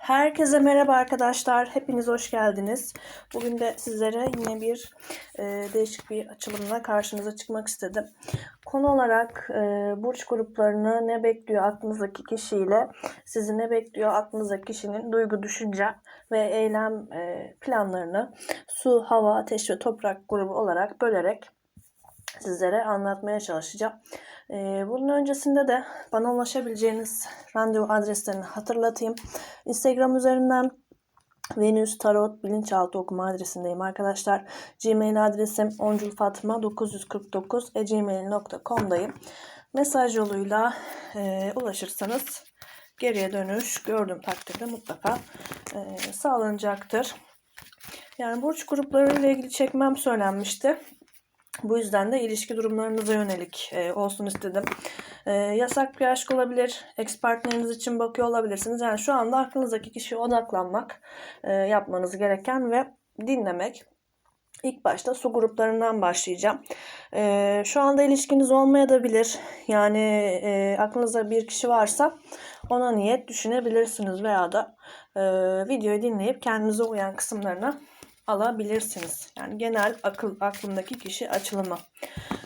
Herkese merhaba arkadaşlar. Hepiniz hoş geldiniz. Bugün de sizlere yine bir e, değişik bir açılımla karşınıza çıkmak istedim. Konu olarak e, burç gruplarını ne bekliyor aklınızdaki kişiyle sizi ne bekliyor aklınızdaki kişinin duygu, düşünce ve eylem e, planlarını su, hava, ateş ve toprak grubu olarak bölerek sizlere anlatmaya çalışacağım. Ee, bunun öncesinde de bana ulaşabileceğiniz randevu adreslerini hatırlatayım. Instagram üzerinden Venüs Tarot Bilinçaltı okuma adresindeyim arkadaşlar. Gmail adresim onculfatma949 Mesaj yoluyla e, ulaşırsanız geriye dönüş gördüğüm takdirde mutlaka e, sağlanacaktır. Yani burç grupları ile ilgili çekmem söylenmişti. Bu yüzden de ilişki durumlarınıza yönelik e, olsun istedim. E, yasak bir aşk olabilir. Ex partneriniz için bakıyor olabilirsiniz. Yani şu anda aklınızdaki kişiye odaklanmak e, yapmanız gereken ve dinlemek. İlk başta su gruplarından başlayacağım. E, şu anda ilişkiniz olmayabilir. Yani e, aklınızda bir kişi varsa ona niyet düşünebilirsiniz veya da e, videoyu dinleyip kendinize uyan kısımlarına alabilirsiniz. Yani genel akıl aklındaki kişi açılımı.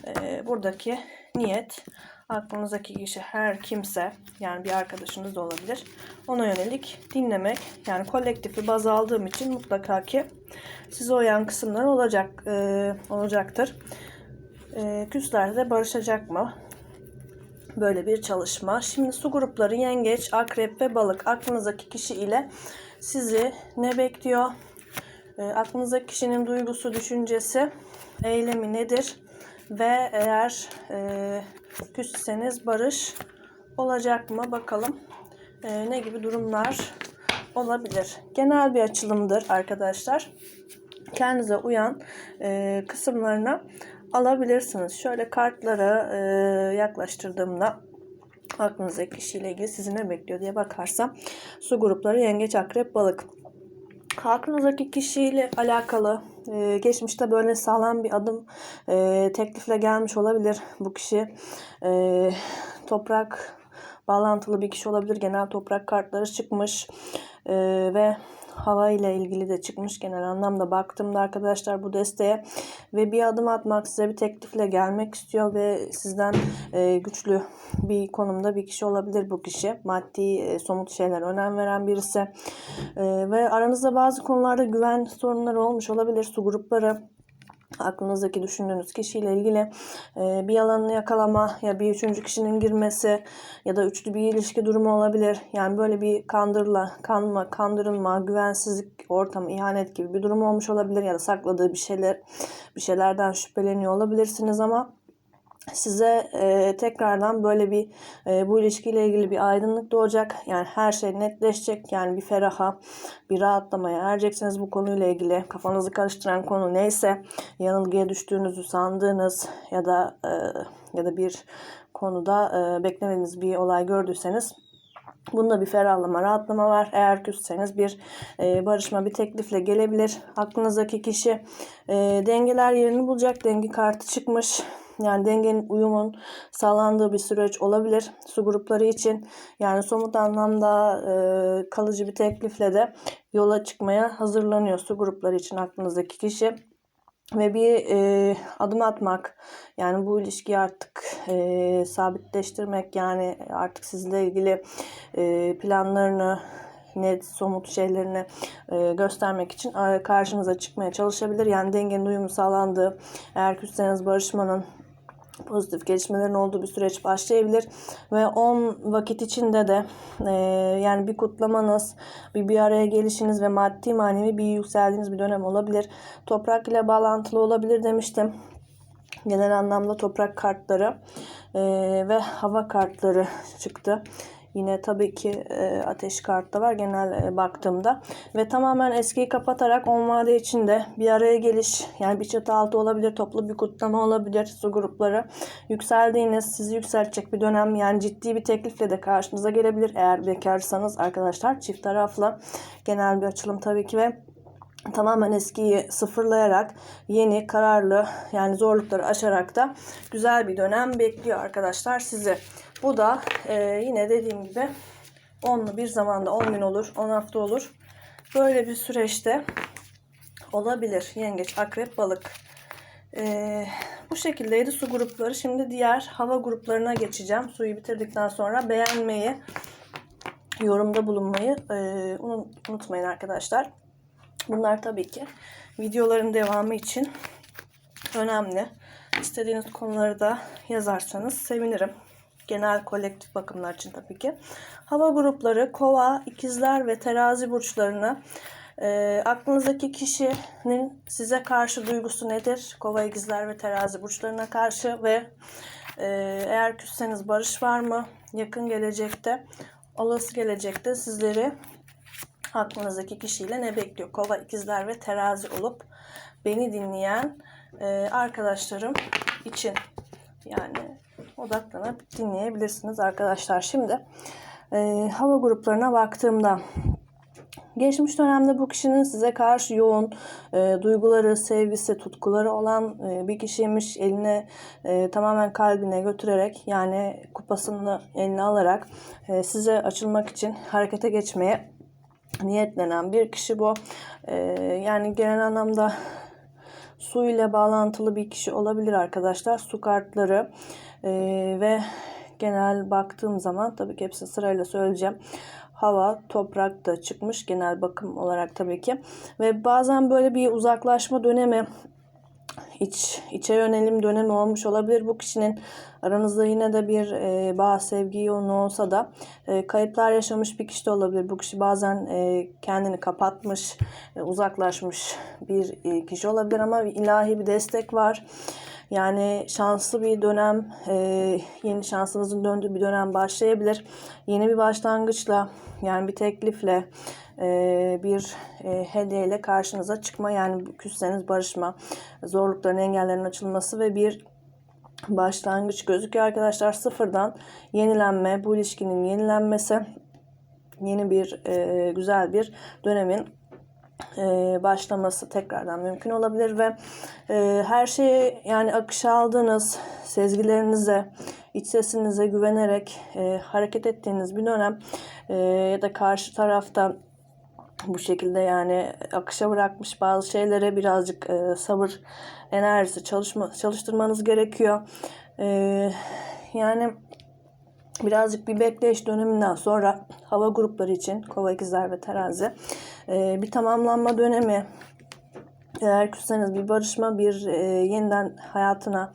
Ee, buradaki niyet aklınızdaki kişi her kimse yani bir arkadaşınız da olabilir. Ona yönelik dinlemek yani kolektifi baz aldığım için mutlaka ki size uyan kısımlar olacak e, olacaktır. E, küslerde barışacak mı? Böyle bir çalışma. Şimdi su grupları yengeç, akrep ve balık aklınızdaki kişi ile sizi ne bekliyor? E, aklınızdaki kişinin duygusu, düşüncesi, eylemi nedir? Ve eğer e, küsseniz barış olacak mı? Bakalım e, ne gibi durumlar olabilir. Genel bir açılımdır arkadaşlar. Kendinize uyan e, kısımlarına alabilirsiniz. Şöyle kartlara e, yaklaştırdığımda aklınızdaki kişiyle ilgili sizi ne bekliyor diye bakarsam su grupları yengeç, akrep, balık. Aklınızdaki kişiyle alakalı e, geçmişte böyle sağlam bir adım e, teklifle gelmiş olabilir bu kişi. E, toprak bağlantılı bir kişi olabilir. Genel toprak kartları çıkmış e, ve hava ile ilgili de çıkmış genel anlamda baktığımda arkadaşlar bu desteğe ve bir adım atmak size bir teklifle gelmek istiyor ve sizden e, güçlü bir konumda bir kişi olabilir bu kişi. Maddi e, somut şeyler önem veren birisi e, ve aranızda bazı konularda güven sorunları olmuş olabilir. Su grupları aklınızdaki düşündüğünüz kişiyle ilgili e, bir yalanını yakalama ya bir üçüncü kişinin girmesi ya da üçlü bir ilişki durumu olabilir. Yani böyle bir kandırla, kanma, kandırılma, güvensizlik ortamı, ihanet gibi bir durum olmuş olabilir ya da sakladığı bir şeyler bir şeylerden şüpheleniyor olabilirsiniz ama size e, tekrardan böyle bir e, bu ilişkiyle ilgili bir aydınlık doğacak. Yani her şey netleşecek. Yani bir feraha, bir rahatlamaya ereceksiniz bu konuyla ilgili. Kafanızı karıştıran konu neyse, yanılgıya düştüğünüzü sandığınız ya da e, ya da bir konuda e, beklemediğiniz bir olay gördüyseniz Bunda bir ferahlama, rahatlama var. Eğer küsseniz bir e, barışma, bir teklifle gelebilir. Aklınızdaki kişi e, dengeler yerini bulacak. Denge kartı çıkmış. Yani dengenin, uyumun sağlandığı bir süreç olabilir su grupları için. Yani somut anlamda e, kalıcı bir teklifle de yola çıkmaya hazırlanıyor su grupları için aklınızdaki kişi ve bir e, adım atmak yani bu ilişkiyi artık e, sabitleştirmek yani artık sizle ilgili e, planlarını net somut şeylerini e, göstermek için karşınıza çıkmaya çalışabilir. Yani dengenin uyumu sağlandığı eğer küsseniz barışmanın pozitif gelişmelerin olduğu bir süreç başlayabilir ve 10 vakit içinde de e, yani bir kutlamanız, bir bir araya gelişiniz ve maddi manevi bir yükseldiğiniz bir dönem olabilir. Toprak ile bağlantılı olabilir demiştim. Genel anlamda toprak kartları e, ve hava kartları çıktı. Yine tabii ki e, ateş kartı var genel e, baktığımda. Ve tamamen eskiyi kapatarak on vade içinde bir araya geliş yani bir çatı altı olabilir, toplu bir kutlama olabilir su grupları. Yükseldiğiniz, sizi yükseltecek bir dönem yani ciddi bir teklifle de karşınıza gelebilir. Eğer bekarsanız arkadaşlar çift taraflı genel bir açılım tabii ki ve tamamen eskiyi sıfırlayarak yeni kararlı yani zorlukları aşarak da güzel bir dönem bekliyor arkadaşlar sizi. Bu da e, yine dediğim gibi 10'lu bir zamanda 10 gün olur, 10 hafta olur. Böyle bir süreçte olabilir. Yengeç, akrep, balık. Ee, bu şekildeydi su grupları. Şimdi diğer hava gruplarına geçeceğim. Suyu bitirdikten sonra beğenmeyi, yorumda bulunmayı e, unut- unutmayın arkadaşlar. Bunlar tabii ki videoların devamı için önemli. İstediğiniz konuları da yazarsanız sevinirim. Genel kolektif bakımlar için tabii ki. Hava grupları kova, ikizler ve terazi burçlarını e, aklınızdaki kişinin size karşı duygusu nedir? Kova, ikizler ve terazi burçlarına karşı ve e, eğer küsseniz barış var mı? Yakın gelecekte, olası gelecekte sizleri aklınızdaki kişiyle ne bekliyor? Kova, ikizler ve terazi olup beni dinleyen e, arkadaşlarım için yani odaklanıp dinleyebilirsiniz arkadaşlar. Şimdi e, hava gruplarına baktığımda Geçmiş dönemde bu kişinin size karşı yoğun e, duyguları, sevgisi, tutkuları olan e, bir kişiymiş. Eline e, tamamen kalbine götürerek yani kupasını eline alarak e, size açılmak için harekete geçmeye niyetlenen bir kişi bu. E, yani genel anlamda su ile bağlantılı bir kişi olabilir arkadaşlar. Su kartları e, ve genel baktığım zaman tabii ki hepsini sırayla söyleyeceğim. Hava, toprak da çıkmış genel bakım olarak tabii ki. Ve bazen böyle bir uzaklaşma dönemi iç içe yönelim dönemi olmuş olabilir bu kişinin aranızda yine de bir e, bağ sevgi yoğunluğu olsa da e, kayıplar yaşamış bir kişi de olabilir bu kişi bazen e, kendini kapatmış e, uzaklaşmış bir e, kişi olabilir ama ilahi bir destek var yani şanslı bir dönem e, yeni şansınızın döndüğü bir dönem başlayabilir. Yeni bir başlangıçla yani bir teklifle e, bir e, hediyeyle karşınıza çıkma yani küsseniz barışma zorlukların engellerin açılması ve bir başlangıç gözüküyor. Arkadaşlar sıfırdan yenilenme bu ilişkinin yenilenmesi yeni bir e, güzel bir dönemin başlaması tekrardan mümkün olabilir ve e, her şeyi yani akışa aldığınız sezgilerinize iç sesinize güvenerek e, hareket ettiğiniz bir dönem e, ya da karşı tarafta bu şekilde yani akışa bırakmış bazı şeylere birazcık e, sabır enerjisi çalışma çalıştırmanız gerekiyor. E, yani birazcık bir bekleyiş döneminden sonra hava grupları için kova ikizler ve terazi e, bir tamamlanma dönemi. Eğer küsseniz bir barışma bir e, yeniden hayatına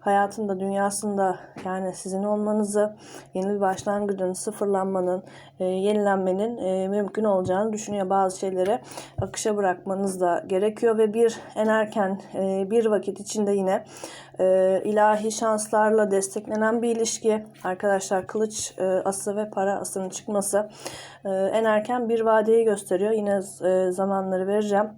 hayatında, dünyasında yani sizin olmanızı, yeni bir başlangıcın, sıfırlanmanın, e, yenilenmenin e, mümkün olacağını düşünüyor. Bazı şeyleri akışa bırakmanız da gerekiyor ve bir en erken e, bir vakit içinde yine e, ilahi şanslarla desteklenen bir ilişki. Arkadaşlar kılıç e, ası ve para asının çıkması e, en erken bir vadeyi gösteriyor. Yine e, zamanları vereceğim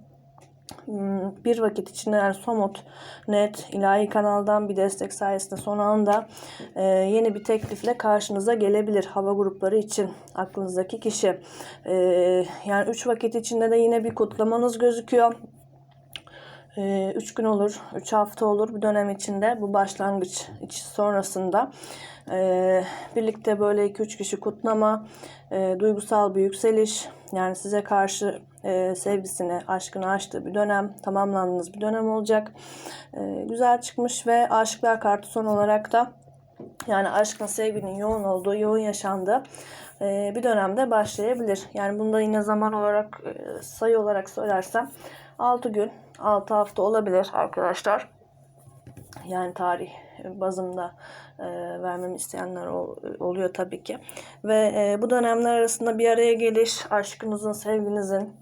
bir vakit içinde yani somut, net, ilahi kanaldan bir destek sayesinde son anda e, yeni bir teklifle karşınıza gelebilir hava grupları için aklınızdaki kişi. E, yani 3 vakit içinde de yine bir kutlamanız gözüküyor. 3 gün olur, 3 hafta olur bir dönem içinde bu başlangıç sonrasında e, birlikte böyle 2-3 kişi kutlama, e, duygusal bir yükseliş yani size karşı e, sevgisini, aşkını açtığı bir dönem, tamamlandığınız bir dönem olacak. E, güzel çıkmış ve aşıklar kartı son olarak da yani aşkın, sevginin yoğun olduğu, yoğun yaşandığı e, bir dönemde başlayabilir. Yani bunda yine zaman olarak, e, sayı olarak söylersem 6 gün, 6 hafta olabilir arkadaşlar. Yani tarih bazında e, vermemi isteyenler ol, oluyor tabii ki. Ve e, bu dönemler arasında bir araya geliş, aşkınızın, sevginizin,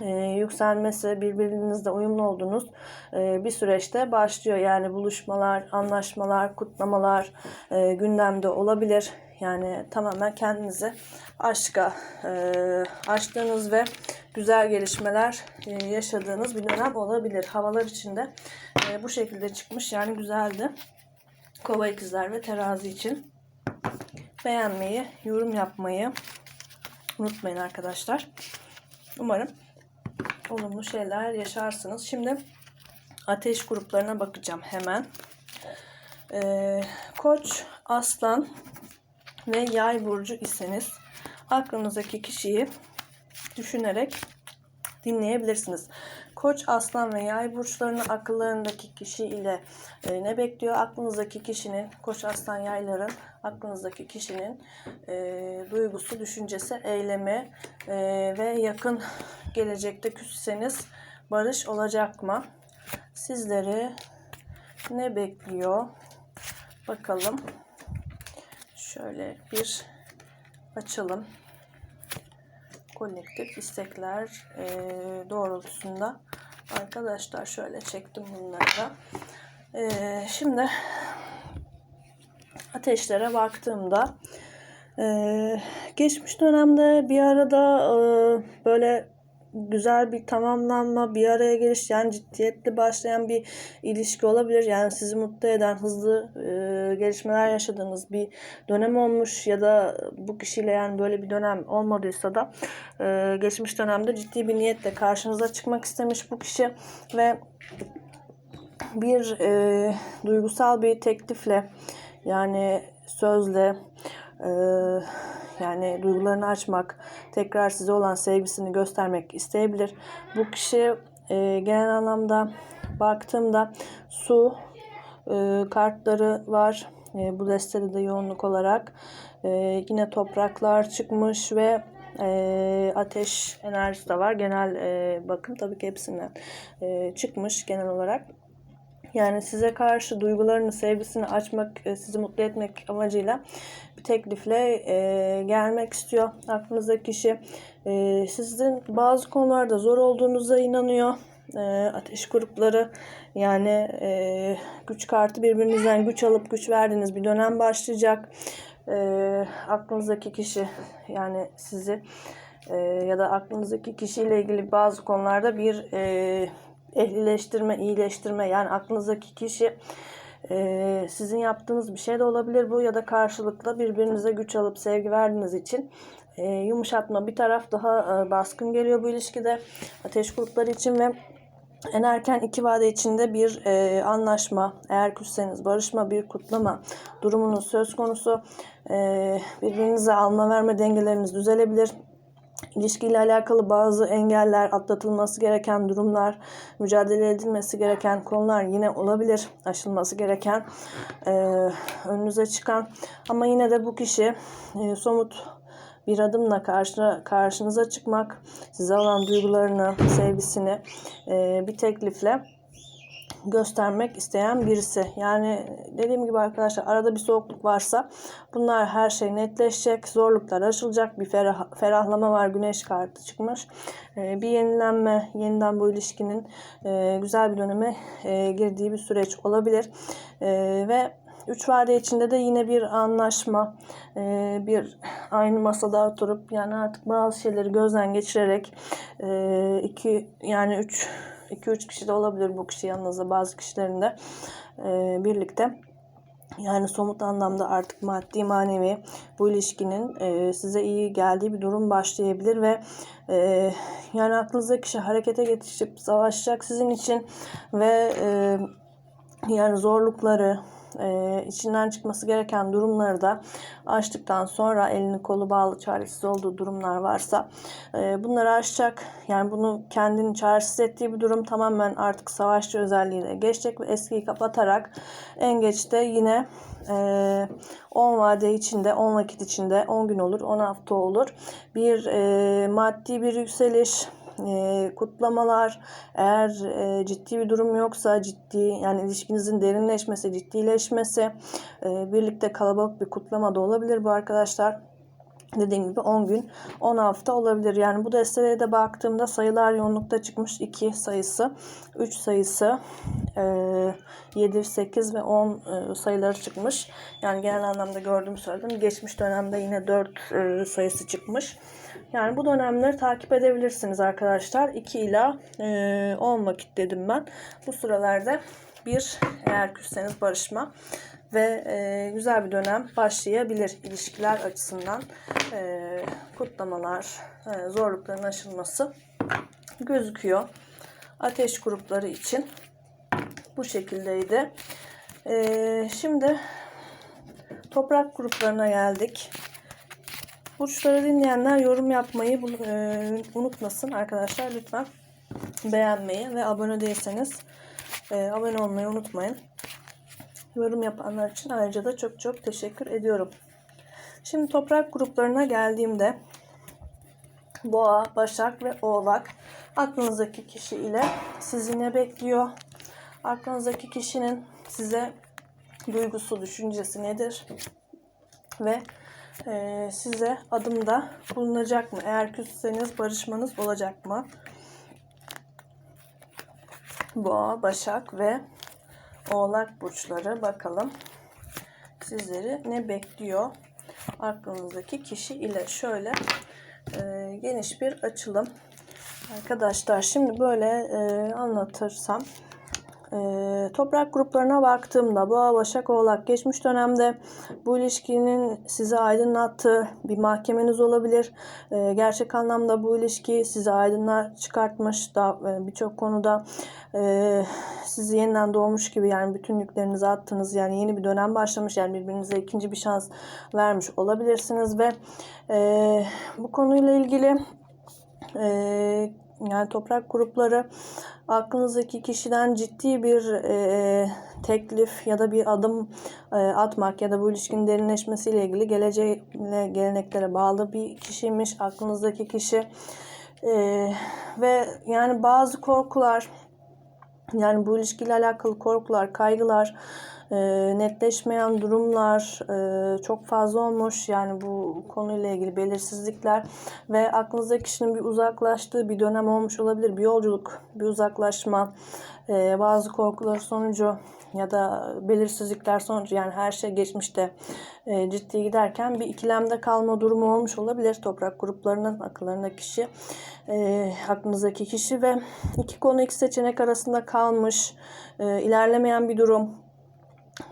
e, yükselmesi, birbirinizle uyumlu olduğunuz e, bir süreçte başlıyor. Yani buluşmalar, anlaşmalar, kutlamalar e, gündemde olabilir. Yani tamamen kendinizi aşka e, açtığınız ve güzel gelişmeler e, yaşadığınız bir dönem olabilir. Havalar içinde e, bu şekilde çıkmış. Yani güzeldi. Kova ikizler ve terazi için beğenmeyi, yorum yapmayı unutmayın arkadaşlar. Umarım olumlu şeyler yaşarsınız. Şimdi ateş gruplarına bakacağım hemen. Ee, Koç, Aslan ve Yay burcu iseniz aklınızdaki kişiyi düşünerek dinleyebilirsiniz. Koç, aslan ve yay burçlarının akıllarındaki kişi ile e, ne bekliyor? Aklınızdaki kişinin, koç, aslan, yayların aklınızdaki kişinin e, duygusu, düşüncesi, eylemi e, ve yakın gelecekte küsseniz barış olacak mı? Sizleri ne bekliyor? Bakalım. Şöyle bir açalım kolektif istekler e, doğrultusunda arkadaşlar şöyle çektim bunları da. E, şimdi ateşlere baktığımda e, geçmiş dönemde bir arada e, böyle güzel bir tamamlanma, bir araya geliş yani ciddiyetli başlayan bir ilişki olabilir. Yani sizi mutlu eden, hızlı e, gelişmeler yaşadığınız bir dönem olmuş ya da bu kişiyle yani böyle bir dönem olmadıysa da e, geçmiş dönemde ciddi bir niyetle karşınıza çıkmak istemiş bu kişi ve bir e, duygusal bir teklifle yani sözle e, yani duygularını açmak, tekrar size olan sevgisini göstermek isteyebilir. Bu kişi e, genel anlamda baktığımda su e, kartları var. E, bu destede de yoğunluk olarak e, yine topraklar çıkmış ve e, ateş enerjisi de var. Genel e, bakım tabii ki hepsinden e, çıkmış genel olarak. Yani size karşı duygularını, sevgisini açmak, e, sizi mutlu etmek amacıyla teklifle e, gelmek istiyor aklınızdaki kişi. E, sizin bazı konularda zor olduğunuza inanıyor. E, ateş grupları yani e, güç kartı birbirinizden güç alıp güç verdiğiniz bir dönem başlayacak. E, aklınızdaki kişi yani sizi e, ya da aklınızdaki kişiyle ilgili bazı konularda bir e, ehlileştirme, iyileştirme yani aklınızdaki kişi e, sizin yaptığınız bir şey de olabilir bu ya da karşılıklı birbirinize güç alıp sevgi verdiğiniz için e, yumuşatma bir taraf daha e, baskın geliyor bu ilişkide ateş grupları için ve en erken iki vade içinde bir e, anlaşma, eğer küsseniz barışma, bir kutlama durumunuz söz konusu. E, birbirinize alma verme dengeleriniz düzelebilir. İlişkiyle alakalı bazı engeller, atlatılması gereken durumlar, mücadele edilmesi gereken konular yine olabilir. Aşılması gereken, e, önünüze çıkan. Ama yine de bu kişi e, somut bir adımla karşı, karşınıza çıkmak, size olan duygularını, sevgisini e, bir teklifle göstermek isteyen birisi. Yani dediğim gibi arkadaşlar arada bir soğukluk varsa bunlar her şey netleşecek. Zorluklar aşılacak. Bir ferah, ferahlama var. Güneş kartı çıkmış. Ee, bir yenilenme, yeniden bu ilişkinin e, güzel bir döneme e, girdiği bir süreç olabilir. E, ve Üç vade içinde de yine bir anlaşma, e, bir aynı masada oturup yani artık bazı şeyleri gözden geçirerek e, iki yani üç 2-3 kişi de olabilir bu kişi yanınızda bazı kişilerinde e, birlikte. Yani somut anlamda artık maddi manevi bu ilişkinin e, size iyi geldiği bir durum başlayabilir ve e, yani aklınızdaki kişi harekete geçip savaşacak sizin için ve e, yani zorlukları e, içinden çıkması gereken durumları da açtıktan sonra elini kolu bağlı çaresiz olduğu durumlar varsa e, bunları aşacak. Yani bunu kendini çaresiz ettiği bir durum tamamen artık savaşçı özelliğine geçecek ve eskiyi kapatarak en geçte yine 10 e, vade içinde, 10 vakit içinde, 10 gün olur, 10 hafta olur. Bir e, maddi bir yükseliş, e, kutlamalar eğer e, ciddi bir durum yoksa ciddi yani ilişkinizin derinleşmesi ciddileşmesi e, birlikte kalabalık bir kutlama da olabilir bu arkadaşlar dediğim gibi 10 gün 10 hafta olabilir. Yani bu destelere de baktığımda sayılar yoğunlukta çıkmış 2 sayısı 3 sayısı 7, 8 ve 10 sayıları çıkmış. Yani genel anlamda gördüğümü söyledim. Geçmiş dönemde yine 4 sayısı çıkmış. Yani bu dönemleri takip edebilirsiniz arkadaşlar. 2 ila 10 vakit dedim ben. Bu sıralarda bir eğer küsseniz barışma ve e, güzel bir dönem başlayabilir ilişkiler açısından. E, kutlamalar, e, zorlukların aşılması gözüküyor. Ateş grupları için bu şekildeydi. E, şimdi toprak gruplarına geldik. Burçları dinleyenler yorum yapmayı e, unutmasın arkadaşlar lütfen. Beğenmeyi ve abone değilseniz e, abone olmayı unutmayın. Yorum yapanlar için ayrıca da çok çok teşekkür ediyorum. Şimdi toprak gruplarına geldiğimde Boğa, Başak ve Oğlak aklınızdaki kişi ile sizi ne bekliyor? Aklınızdaki kişinin size duygusu, düşüncesi nedir? Ve e, size adımda bulunacak mı? Eğer küsseniz barışmanız olacak mı? Boğa, Başak ve Oğlak burçları bakalım sizleri ne bekliyor? Aklınızdaki kişi ile şöyle e, geniş bir açılım. Arkadaşlar şimdi böyle e, anlatırsam e, toprak gruplarına baktığımda Boğa, Başak, Oğlak geçmiş dönemde bu ilişkinin sizi aydınlattığı bir mahkemeniz olabilir. E, gerçek anlamda bu ilişki sizi aydınlığa çıkartmış da e, birçok konuda e, sizi yeniden doğmuş gibi yani bütün yüklerinizi attınız yani yeni bir dönem başlamış yani birbirinize ikinci bir şans vermiş olabilirsiniz ve e, bu konuyla ilgili e, yani toprak grupları aklınızdaki kişiden ciddi bir e, teklif ya da bir adım e, atmak ya da bu ilişkinin derinleşmesiyle ilgili geleceğe geleneklere bağlı bir kişiymiş aklınızdaki kişi. E, ve yani bazı korkular yani bu ilişkiyle alakalı korkular, kaygılar, e, netleşmeyen durumlar e, çok fazla olmuş. Yani bu konuyla ilgili belirsizlikler ve aklınızda kişinin bir uzaklaştığı bir dönem olmuş olabilir. Bir yolculuk, bir uzaklaşma, e, bazı korkular sonucu ya da belirsizlikler sonucu yani her şey geçmişte e, ciddi giderken bir ikilemde kalma durumu olmuş olabilir toprak gruplarının akıllarında kişi e, aklınızdaki kişi ve iki konu iki seçenek arasında kalmış e, ilerlemeyen bir durum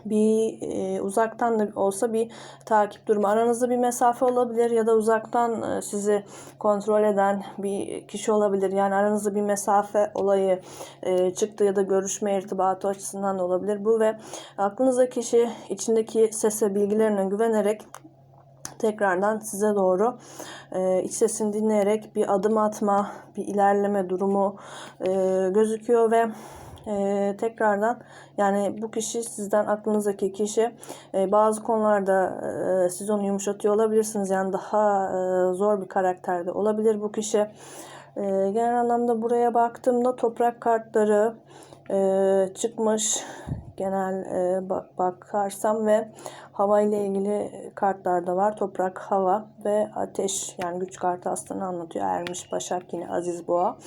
bir e, uzaktan da olsa bir takip durumu. Aranızda bir mesafe olabilir ya da uzaktan e, sizi kontrol eden bir kişi olabilir. Yani aranızda bir mesafe olayı e, çıktı ya da görüşme irtibatı açısından da olabilir. Bu ve aklınızdaki kişi içindeki sese bilgilerine güvenerek tekrardan size doğru e, iç sesini dinleyerek bir adım atma, bir ilerleme durumu e, gözüküyor ve e, tekrardan yani bu kişi sizden aklınızdaki kişi e, bazı konularda e, siz onu yumuşatıyor olabilirsiniz. Yani daha e, zor bir karakterde olabilir bu kişi. E, genel anlamda buraya baktığımda toprak kartları e, çıkmış genel e, bak- bakarsam ve hava ile ilgili kartlar da var. Toprak, hava ve ateş yani güç kartı aslında anlatıyor. Ermiş, Başak yine Aziz Boğa.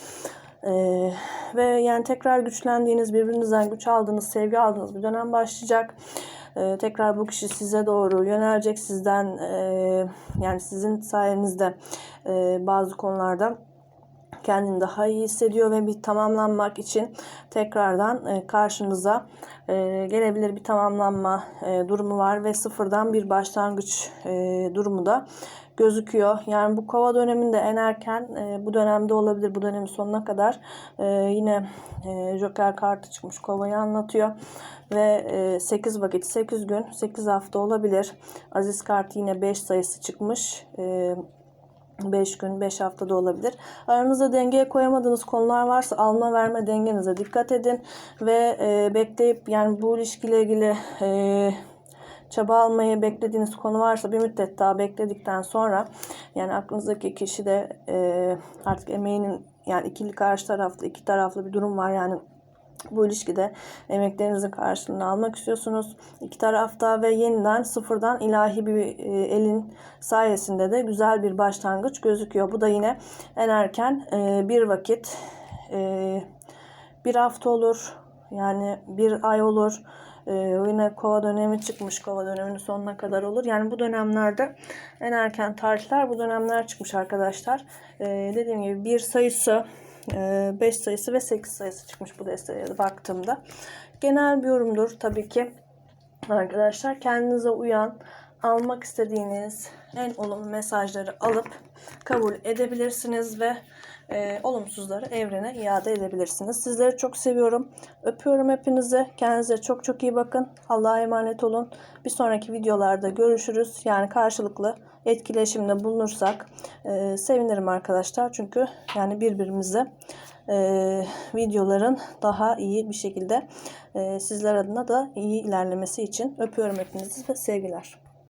Ee, ve yani tekrar güçlendiğiniz, birbirinizden güç aldığınız, sevgi aldığınız bir dönem başlayacak. Ee, tekrar bu kişi size doğru yönelecek sizden e, yani sizin sayenizde e, bazı konularda kendini daha iyi hissediyor ve bir tamamlanmak için tekrardan e, karşınıza e, gelebilir bir tamamlanma e, durumu var ve sıfırdan bir başlangıç e, durumu da gözüküyor. Yani bu kova döneminde en erken e, bu dönemde olabilir. Bu dönemin sonuna kadar e, yine e, Joker kartı çıkmış kovayı anlatıyor. Ve e, 8 vakit 8 gün 8 hafta olabilir. Aziz kartı yine 5 sayısı çıkmış. E, 5 gün, 5 haftada olabilir. Aranızda dengeye koyamadığınız konular varsa alma verme dengenize dikkat edin ve e, bekleyip yani bu ilişkiyle ilgili e, çaba almayı beklediğiniz konu varsa bir müddet daha bekledikten sonra yani aklınızdaki kişi de e, artık emeğinin yani ikili karşı taraflı iki taraflı bir durum var yani bu ilişkide emeklerinizin karşılığını almak istiyorsunuz. İki tarafta ve yeniden sıfırdan ilahi bir e, elin sayesinde de güzel bir başlangıç gözüküyor. Bu da yine en erken e, bir vakit e, bir hafta olur. Yani bir ay olur. E, yine kova dönemi çıkmış. Kova döneminin sonuna kadar olur. Yani bu dönemlerde en erken tarihler bu dönemler çıkmış arkadaşlar. E, dediğim gibi bir sayısı 5 sayısı ve 8 sayısı çıkmış bu desteye baktığımda. Genel bir yorumdur tabii ki arkadaşlar. Kendinize uyan, almak istediğiniz, en olumlu mesajları alıp kabul edebilirsiniz ve e, olumsuzları evrene iade edebilirsiniz. Sizleri çok seviyorum. Öpüyorum hepinizi. Kendinize çok çok iyi bakın. Allah'a emanet olun. Bir sonraki videolarda görüşürüz. Yani karşılıklı etkileşimde bulunursak e, sevinirim arkadaşlar. Çünkü yani birbirimize e, videoların daha iyi bir şekilde e, sizler adına da iyi ilerlemesi için öpüyorum hepinizi ve sevgiler.